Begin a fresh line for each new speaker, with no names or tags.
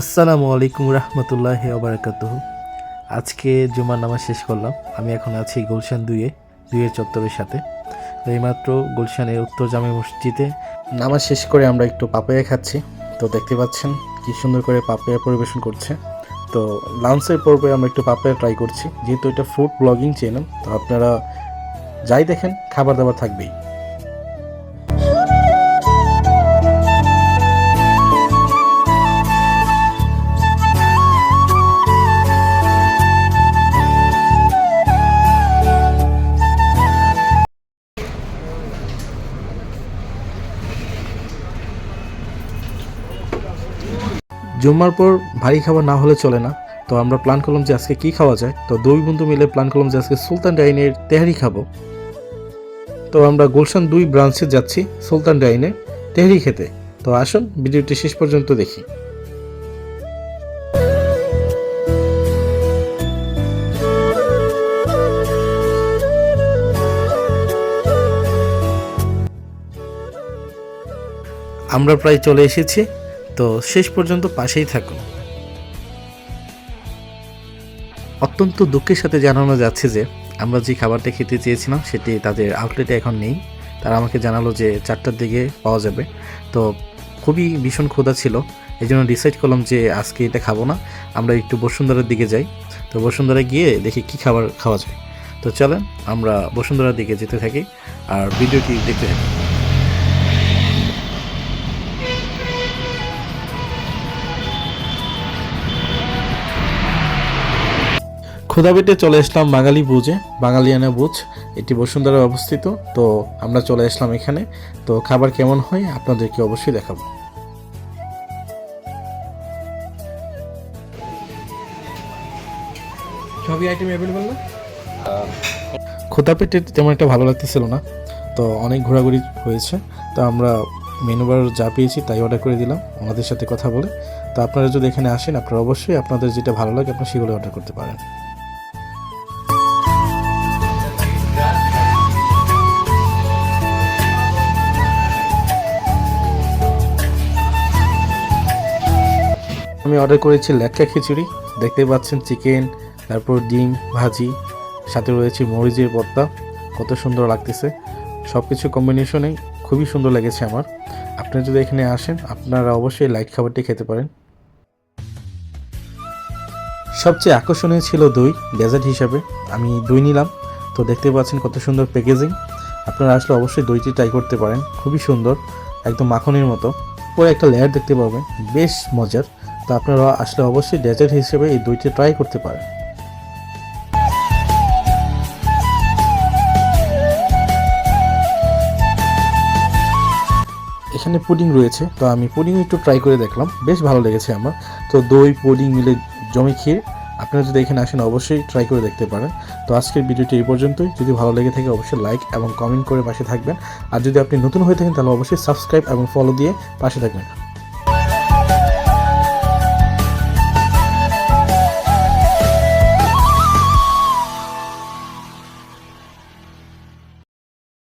আসসালামু আলাইকুম রহমতুল্লাহ আবরাকাত আজকে জুমার নামাজ শেষ করলাম। আমি এখন আছি গুলশান দুইয়ে, দুইয়ের চত্বরের সাথে। তো এইমাত্র গুলশানের উত্তর জামে মসজিদে নামাজ শেষ করে আমরা একটু পাপায়া খাচ্ছি। তো দেখতে পাচ্ছেন কি সুন্দর করে পাপায়া পরিবেশন করছে। তো লাঞ্চের পর্বে আমরা একটু পাপায়া ট্রাই করছি। যেহেতু এটা ফুড ব্লগিং চ্যানেল তো আপনারা যাই দেখেন, খাবার দাবার থাকবেই। জুম্মার পর ভারী খাবার না হলে চলে না। তো আমরা প্ল্যান করলাম যে আজকে কি খাওয়া যায়। তো দুই বন্ধু মিলে প্ল্যান করলাম যে আজকে সুলতান ডাইনের তেহারি খাব। তো আমরা গুলশান দুই ব্রাঞ্চে যাচ্ছি সুলতান ডাইনে তেহারি খেতে। তো আসুন, ভিডিওটি শেষ পর্যন্ত দেখি। আমরা প্রায় চলে এসেছি তো শেষ পর্যন্ত পাশেই থাকুন। অত্যন্ত দুঃখের সাথে জানানো যাচ্ছে যে, আমরা যে খাবারটা খেতে চেয়েছিলাম সেটি তাদের আউটলেটে এখন নেই। তারা আমাকে জানালো যে চারটার দিকে পাওয়া যাবে। তো খুবই ভীষণ ক্ষুধা ছিল। এই জন্য ডিসাইড করলাম যে আজকে এটা খাব না। আমরা একটু বসুন্ধরার দিকে যাই। তো বসুন্ধরা গিয়ে দেখি কি খাবার খাওয়া যায়। তো চলেন, আমরা বসুন্ধরার দিকে যেতে থাকি। আর ভিডিওটি দেখতে থাকি। পেটে চলে আসলাম বাঙালি বুঝে, বাঙালিয়ানা বুঝ। এটি বসুন্ধরায় অবস্থিত, তো আমরা চলে আসলাম এখানে। তো খাবার কেমন হয় আপনাদেরকে অবশ্যই দেখাবো।
সবই আইটেম অ্যাভেলেবল না?
ক্ষুধা পেটে তেমন একটা ভালো লাগতেছিল না। তো অনেক ঘোরাঘুরি হয়েছে। তো আমরা মেনু বার যা পেয়েছি তাই অর্ডার করে দিলাম, ওনাদের সাথে কথা বলে। তো আপনারা যদি এখানে আসেন, আপনারা অবশ্যই আপনাদের যেটা ভালো লাগে, আপনারা সেগুলো অর্ডার করতে পারেন। আমি অর্ডার করেছি লেটকা খিচুড়ি দেখতে পাচ্ছেন চিকেন তারপর ডিম, ভাজি, সাথে রয়েছে মরিচের ভর্তা কত সুন্দর লাগতেছে। সব কিছু কম্বিনেশনে খুবই সুন্দর লেগেছে আমার। আপনারা যদি এখানে আসেন, আপনারা অবশ্যই লাইট খাবারটি খেতে পারেন। সবচেয়ে আকর্ষণীয় ছিল দই ডেজার্ট হিসাবে। আমি দই নিলাম, তো দেখতে পাচ্ছেন কত সুন্দর প্যাকেজিং আপনারা আসলে অবশ্যই দইটি ট্রাই করতে পারেন, খুবই সুন্দর, একদম মাখনের মতো। পরে একটা লেয়ার দেখতে পাবেন, বেশ মজার। তো আপনারা আসলে অবশ্যই ডেজার্ট হিসেবে এই দইটি ট্রাই করতে পারেন। এখানে পুডিং রয়েছে, তো আমি পুডিং একটু ট্রাই করে দেখলাম। বেশ ভালো লেগেছে আমার। তো দই পুডিং মিলে জমি খেয়ে আপনারা যদি এখানে আসেন অবশ্যই ট্রাই করে দেখতে পারেন। তো আজকের ভিডিওটি এই পর্যন্তই। যদি ভালো লেগে থাকে অবশ্যই লাইক এবং কমেন্ট করে পাশে থাকবেন। আর যদি আপনি নতুন হয়ে থাকেন তাহলে অবশ্যই সাবস্ক্রাইব এবং ফলো দিয়ে পাশে থাকবেন।